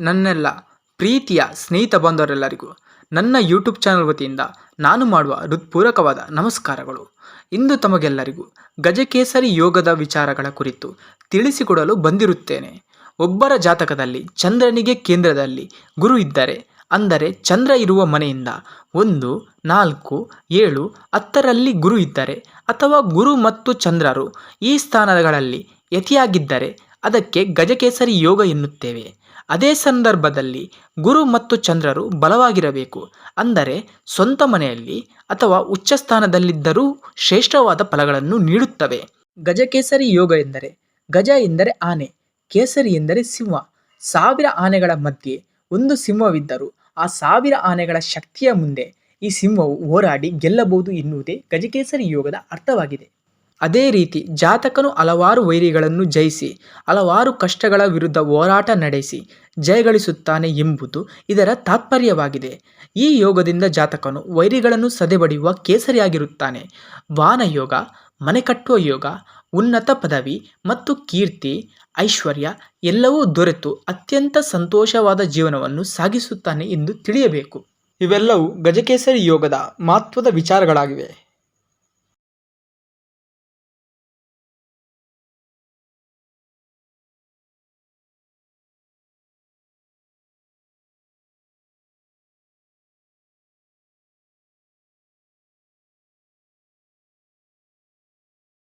ನನ್ನೆಲ್ಲ ಪ್ರೀತಿಯ ಸ್ನೇಹಿತ ಬಾಂಧವರೆಲ್ಲರಿಗೂ ನನ್ನ ಯೂಟ್ಯೂಬ್ ಚಾನಲ್ ವತಿಯಿಂದ ನಾನು ಮಾಡುವ ಹೃತ್ಪೂರ್ವಕವಾದ ನಮಸ್ಕಾರಗಳು. ಇಂದು ತಮಗೆಲ್ಲರಿಗೂ ಗಜಕೇಸರಿ ಯೋಗದ ವಿಚಾರಗಳ ಕುರಿತು ತಿಳಿಸಿಕೊಡಲು ಬಂದಿರುತ್ತೇನೆ. ಒಬ್ಬರ ಜಾತಕದಲ್ಲಿ ಚಂದ್ರನಿಗೆ ಕೇಂದ್ರದಲ್ಲಿ ಗುರು ಇದ್ದರೆ, ಅಂದರೆ ಚಂದ್ರ ಇರುವ ಮನೆಯಿಂದ ಒಂದು, ನಾಲ್ಕು, ಏಳು, ಹತ್ತರಲ್ಲಿ ಗುರು ಇದ್ದರೆ ಅಥವಾ ಗುರು ಮತ್ತು ಚಂದ್ರರು ಈ ಸ್ಥಾನಗಳಲ್ಲಿ ಯತಿಯಾಗಿದ್ದರೆ ಅದಕ್ಕೆ ಗಜಕೇಸರಿ ಯೋಗ ಎನ್ನುತ್ತೇವೆ. ಅದೇ ಸಂದರ್ಭದಲ್ಲಿ ಗುರು ಮತ್ತು ಚಂದ್ರರು ಬಲವಾಗಿರಬೇಕು. ಅಂದರೆ ಸ್ವಂತ ಮನೆಯಲ್ಲಿ ಅಥವಾ ಉಚ್ಚ ಸ್ಥಾನದಲ್ಲಿದ್ದರೂ ಶ್ರೇಷ್ಠವಾದ ಫಲಗಳನ್ನು ನೀಡುತ್ತವೆ. ಗಜಕೇಸರಿ ಯೋಗ ಎಂದರೆ ಗಜ ಎಂದರೆ ಆನೆ, ಕೇಸರಿ ಎಂದರೆ ಸಿಂಹ. ಸಾವಿರ ಆನೆಗಳ ಮಧ್ಯೆ ಒಂದು ಸಿಂಹವಿದ್ದರೂ ಆ ಸಾವಿರ ಆನೆಗಳ ಶಕ್ತಿಯ ಮುಂದೆ ಈ ಸಿಂಹವು ಹೋರಾಡಿ ಗೆಲ್ಲಬಹುದು ಎನ್ನುವುದೇ ಗಜಕೇಸರಿ ಯೋಗದ ಅರ್ಥವಾಗಿದೆ. ಅದೇ ರೀತಿ ಜಾತಕನು ಹಲವಾರು ವೈರಿಗಳನ್ನು ಜಯಿಸಿ, ಹಲವಾರು ಕಷ್ಟಗಳ ವಿರುದ್ಧ ಹೋರಾಟ ನಡೆಸಿ, ಜಯಗಳಿಸುತ್ತಾನೆ ಎಂಬುದು ಇದರ ತಾತ್ಪರ್ಯವಾಗಿದೆ. ಈ ಯೋಗದಿಂದ ಜಾತಕನು ವೈರಿಗಳನ್ನು ಸದೆಬಡಿಯುವ ಕೇಸರಿಯಾಗಿರುತ್ತಾನೆ. ವಾಹನ ಯೋಗ ಮನೆ ಕಟ್ಟುವ ಯೋಗ, ಉನ್ನತ ಪದವಿ ಮತ್ತು ಕೀರ್ತಿ, ಐಶ್ವರ್ಯ ಎಲ್ಲವೂ ದೊರೆತು ಅತ್ಯಂತ ಸಂತೋಷವಾದ ಜೀವನವನ್ನು ಸಾಗಿಸುತ್ತಾನೆ ಎಂದು ತಿಳಿಯಬೇಕು. ಇವೆಲ್ಲವೂ ಗಜಕೇಸರಿ ಯೋಗದ ಮಹತ್ವದ ವಿಚಾರಗಳಾಗಿವೆ.